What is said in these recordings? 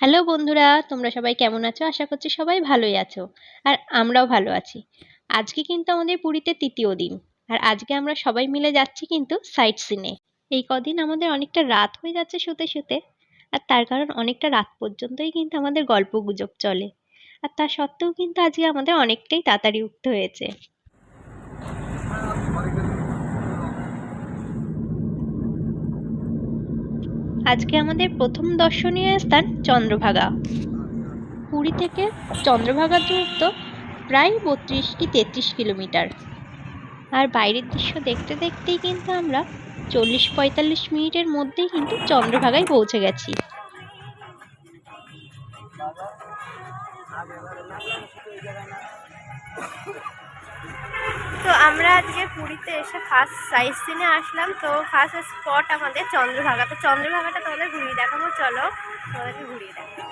Hello বন্ধুরা, তোমরা সবাই কেমন আছো? আশা করছি সবাই ভালোই আছো আর আমরাও ভালো আছি। আজকে কিন্তু আমাদের পুরীতে তৃতীয় দিন আর আজকে আমরা সবাই মিলে যাচ্ছি কিন্তু সাইট সিনে এই কদিন আমাদের অনেকটা রাত হয়ে যাচ্ছে শুতে শুতে আর তার কারণ অনেকটা রাত পর্যন্তই কিন্তু আমাদের গল্প গুজব চলে। আর তা সত্ত্বেও কিন্তু আজকে আমাদের অনেকটাই তাড়াতাড়ি উঠতে হয়েছে। আজকে আমাদের প্রথম দর্শনীয় স্থান চন্দ্রভাগা। পুরী থেকে চন্দ্রভাগা দূরত্ব প্রায় বত্রিশ কি তেত্রিশ কিলোমিটার। আর বাইরের দৃশ্য দেখতে দেখতেই কিন্তু আমরা চল্লিশ পঁয়তাল্লিশ মিনিটের মধ্যেই কিন্তু চন্দ্রভাগায় পৌঁছে গেছি। তো আমরা আজকে পুরীতে এসে ফার্স্ট সাইট সিনে আসলাম। তো ফার্স্ট স্পট আমাদের চন্দ্রভাগা। তো চন্দ্রভাগাটা তোমাদের ঘুরিয়ে দেখাবো, চলো তোমাদেরকে ঘুরিয়ে দেখাবো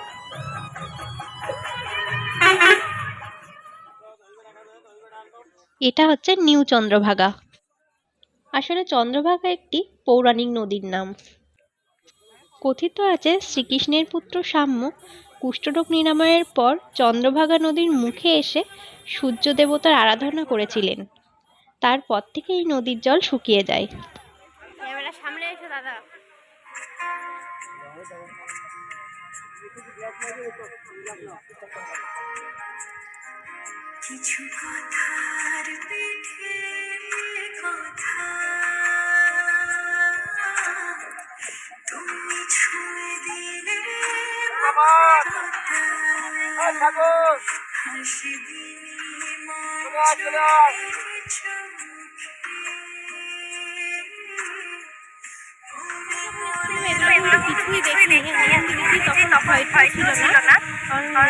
এটা হচ্ছে নিউ চন্দ্রভাগা। আসলে চন্দ্রভাগা একটি পৌরাণিক নদীর নাম। কথিত আছে শ্রীকৃষ্ণের পুত্র সাম্য কুষ্ঠরোগ নিরাময়ের পর চন্দ্রভাগা নদীর মুখে এসে সূর্য দেবতার আরাধনা করেছিলেন। তারপর থেকে এই নদীর জল শুকিয়ে যায়। সামনে এসো দাদা। কিছু কথার পিঠে কথা। তুমি ছুঁয়ে দিলে হাসি এগুলো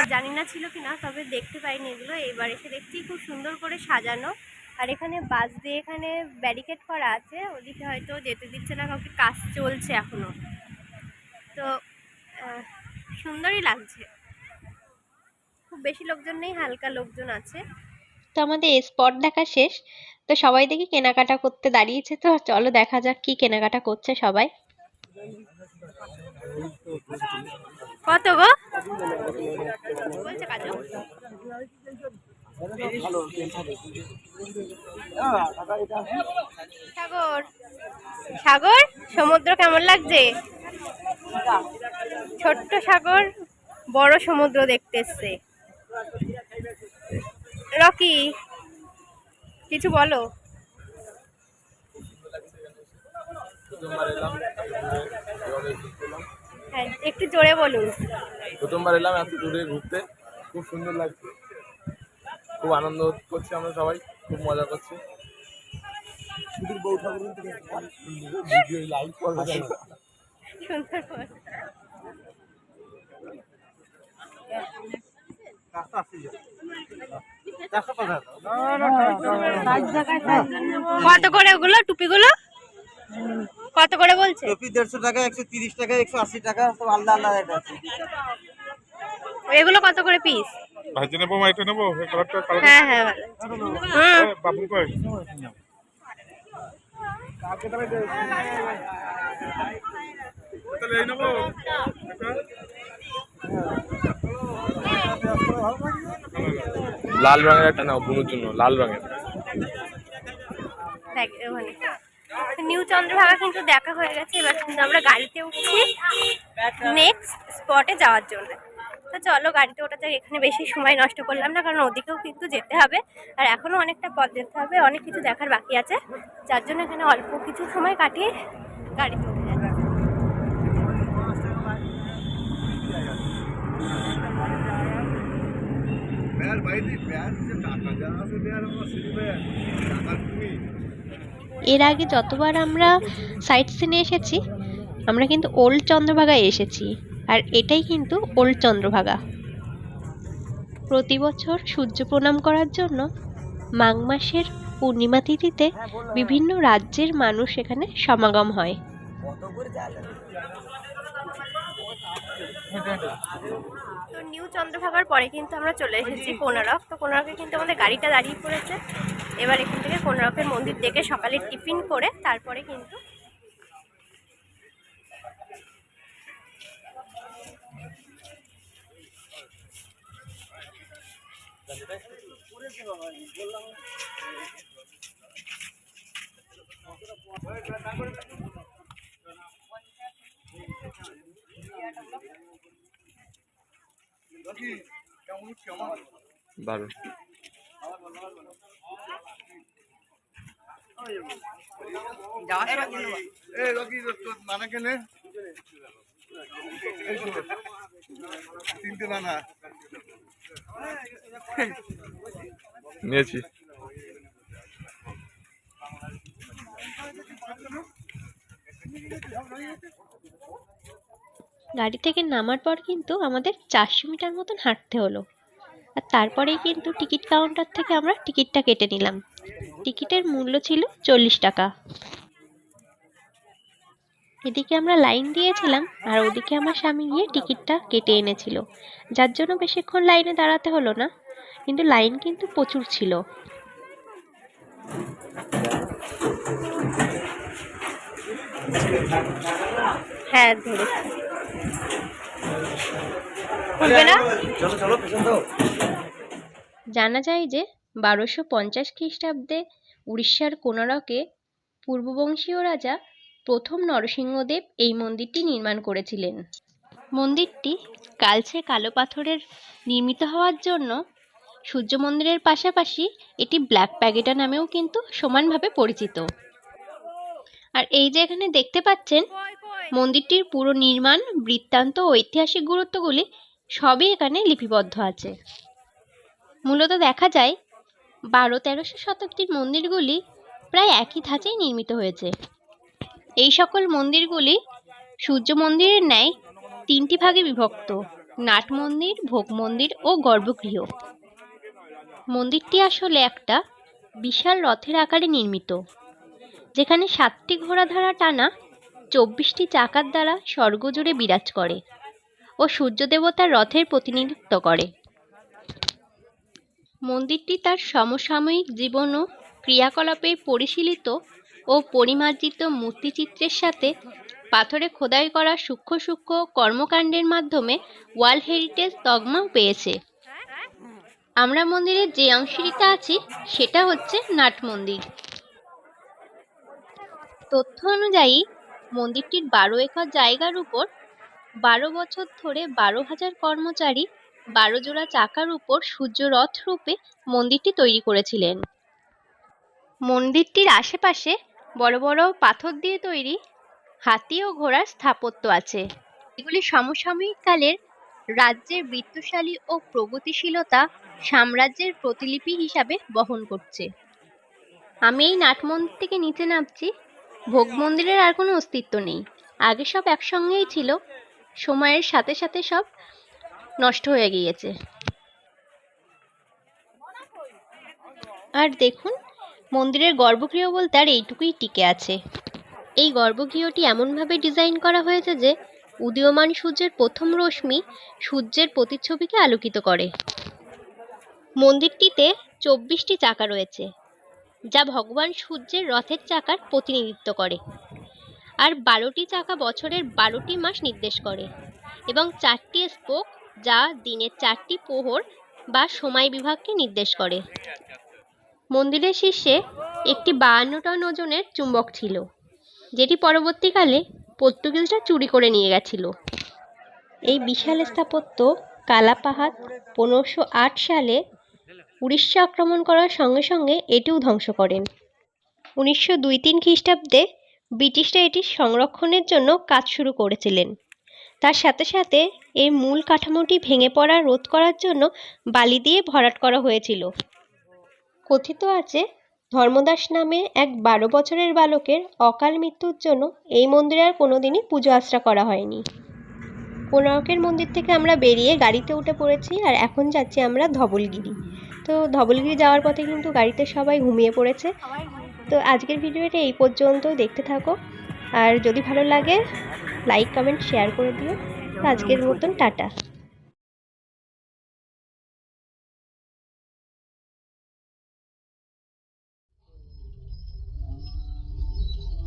জানি না ছিল কি না তবে দেখতে পাইনি এগুলো এবার এসে দেখছি খুব সুন্দর করে সাজানো আর এখানে বাস দিয়ে এখানে ব্যারিকেড করা আছে ওদিকে হয়তো যেতে দিচ্ছে না কাউকে কাজ চলছে এখনও তো সুন্দরই লাগছে খুব বেশি লোকজন নেই হালকা লোকজন আছে তো আমাদের স্পট দেখা শেষ। তো সবাই দেখি কেনাকাটা করতে দাঁড়িয়েছে তো, চলো দেখা যাক কি কেনাকাটা করছে সবাই। কত গো? সাগর সাগর, সমুদ্র কেমন লাগছে? ছোট্ট সাগর, বড় সমুদ্র দেখতে এসছে। রকি কিছু বলো? হ্যাঁ একটু জোরে বলুন। প্রথমবার এলাম এত দূরে ঘুরতে। খুব সুন্দর লাগছে। খুব আনন্দ করছি আমরা সবাই খুব মজা করছি। ভিডিও লাইভ করবে সুন্দর বল। কত করে ওগুলো টুপিগুলো? কত করে বলছে? টপি দেড়শো টাকা একশো তিরিশ টাকা একশো আশি টাকা সব আলাদা আলাদা রেট আছে। এগুলো কত করে পিস ভাজি নেব মাইটা নেব? কালারটা কালার হ্যাঁ হ্যাঁ ভালো। বাবু কই তাহলে এই নেব। এটা? লাল রঙের একটা নাও বুনুর জন্য, লাল রঙের। ওখানে নিউ চন্দ্রভাগা কিন্তু দেখা হয়ে গেছে, এবার কিন্তু আমরা গাড়িতে উঠছি নেক্সট স্পটে যাওয়ার জন্য। তো চলো, গাড়িতে ওটা যাক, এখানে বেশি সময় নষ্ট করলাম না, কারণ ওদিকেও কিন্তু যেতে হবে, আর এখনও অনেকটা পথ যেতে হবে, অনেক কিছু দেখার বাকি আছে, যার জন্য এখানে অল্প কিছু সময় কাটিয়ে গাড়িতে এর আগে যতবার আমরা সাইট সিনে এসেছি আমরা কিন্তু ওল্ড চন্দ্রভাগায় এসেছি। আর এটাই কিন্তু ওল্ড চন্দ্রভাগা। প্রতি বছর সূর্য প্রণাম করার জন্য মাঘ মাসের পূর্ণিমা তিথিতে বিভিন্ন রাজ্যের মানুষ এখানে সমাগম হয়। তো নিউ চন্দ্রভাগার পরে কিন্তু আমরা চলে এসেছি কোনারক তো কোনারকে কিন্তু আমাদের গাড়িটা দাঁড়িয়ে পড়েছে এবার এখান থেকে কোনারকের মন্দির দেখে সকালে টিফিন করে তারপরে কিন্তু বললাম দারুণ নানা কেনে? তিনটে নানা। নিয়েছি। গাড়ি থেকে নামার পর কিন্তু আমাদের চারশো মিটার মতন হাঁটতে হলো। আর তারপরেই কিন্তু টিকিট কাউন্টার থেকে আমরা টিকিটটা কেটে নিলাম। টিকিটের মূল্য ছিল চল্লিশ টাকা। এদিকে আমরা লাইন দিয়েছিলাম আর ওদিকে আমার স্বামী গিয়ে টিকিটটা কেটে এনেছিল। যার জন্য বেশিক্ষণ লাইনে দাঁড়াতে হলো না, কিন্তু লাইন কিন্তু প্রচুর ছিল। হ্যাঁ ধরেছি। খুলবে না? জানা যায় যে বারোশো পঞ্চাশ খ্রিস্টাব্দে উড়িষ্যার কোনারকে পূর্ববংশীয় রাজা প্রথম নরসিংহদেব এই মন্দিরটি নির্মাণ করেছিলেন। মন্দিরটি কালছে কালো পাথরের নির্মিত হওয়ার জন্য সূর্য মন্দিরের পাশাপাশি এটি ব্ল্যাক প্যাগেটা নামেও কিন্তু সমানভাবে পরিচিত। আর এই যে এখানে দেখতে পাচ্ছেন, মন্দিরটির পুরো নির্মাণ, বৃত্তান্ত ঐতিহাসিক গুরুত্বগুলি সবই এখানে লিপিবদ্ধ আছে। মূলত দেখা যায় বারো তেরোশো শতাব্দীর মন্দিরগুলি প্রায় একই ধাঁচেই নির্মিত হয়েছে। এই সকল মন্দিরগুলি সূর্য মন্দিরের ন্যায় তিনটি ভাগে বিভক্ত, নাট মন্দির, ভোগ মন্দির ও গর্ভগৃহ। মন্দিরটি আসলে একটা বিশাল রথের আকারে নির্মিত। যেখানে সাতটি ঘোড়া ধারা টানা, চব্বিশটি চাকার দ্বারা স্বর্গজুড়ে বিরাজ করে ও সূর্য দেবতার রথের প্রতিনিধিত্ব করে। মন্দিরটি তার সমসাময়িক জীবন ও ক্রিয়াকলাপে পরিশীলিত ও পরিমার্জিত মূর্তিচিত্রের সাথে পাথরে খোদাই করা সূক্ষ্ম সূক্ষ্ম কর্মকাণ্ডের মাধ্যমে ওয়ার্ল্ড হেরিটেজ তগমাও পেয়েছে। আমরা মন্দিরের যে অংশটিতে আছি, সেটা হচ্ছে নাট মন্দির। তথ্য অনুযায়ী, মন্দিরটির বারো একর জায়গার উপর বারো বছর ধরে বারো হাজার কর্মচারী বারো জোড়া চাকার উপর সূর্যরথ রূপে মন্দিরটি তৈরি করেছিলেন। মন্দিরটির আশেপাশে বড় বড় পাথর দিয়ে তৈরি হাতি ও ঘোড়ার স্থাপত্য আছে। এগুলি সমসাময়িক কালের রাজ্যের বৃত্তশালী ও প্রগতিশীলতা সাম্রাজ্যের প্রতিলিপি হিসাবে বহন করছে। আমি এই নাট মন্দির থেকে নিচে নামছি। ভোগ মন্দিরের আর কোনো অস্তিত্ব নেই। আগে সব একসঙ্গেই ছিল। সময়ের সাথে সাথে সব নষ্ট হয়ে গিয়েছে। আর দেখুন, মন্দিরের গর্ভগৃহ বলতে আর এইটুকুই টিকে আছে। এই গর্ভগৃহটি এমনভাবে ডিজাইন করা হয়েছে যে উদীয়মান সূর্যের প্রথম রশ্মি সূর্যের প্রতিচ্ছবিকে আলোকিত করে। মন্দিরটিতে চব্বিশটি চাকা রয়েছে। যা ভগবান সূর্যের রথের চাকার প্রতিনিধিত্ব করে। আর বারোটি চাকা বছরের বারোটি মাস নির্দেশ করে এবং চারটি স্পোক যা দিনের চারটি প্রহর বা সময় বিভাগকে নির্দেশ করে। মন্দিরের শীর্ষে একটি বাহান্ন টন ওজনের চুম্বক ছিল, যেটি পরবর্তীকালে পর্তুগিজরা চুরি করে নিয়ে গেছিল। এই বিশাল স্থাপত্য কালাপাহাড় পনেরোশো আট সালে উড়িষ্যা আক্রমণ করার সঙ্গে সঙ্গে এটিও ধ্বংস করেন। উনিশশো দুই তিন খ্রিস্টাব্দে ব্রিটিশরা এটি সংরক্ষণের জন্য কাজ শুরু করেছিলেন। তার সাথে সাথে এর মূল কাঠামোটি ভেঙে পড়া রোধ করার জন্য বালি দিয়ে ভরাট করা হয়েছিল। কথিত আছে, ধর্মদাস নামে এক বারো বছরের বালকের অকাল মৃত্যুর জন্য এই মন্দিরে আর কোনোদিনই পুজো আশ্রা করা হয়নি। কোনারকের মন্দির থেকে আমরা বেরিয়ে গাড়িতে উঠে পড়েছি আর এখন যাচ্ছি আমরা ধবলগিরি। তো ধবলগিরি যাওয়ার পথে কিন্তু গাড়িতে সবাই ঘুমিয়ে পড়েছে। তো আজকের ভিডিওটা এই পর্যন্ত দেখতে থাকো। আর যদি ভালো লাগে লাইক কমেন্ট শেয়ার করে দিও। তো আজকের মতন টাটা।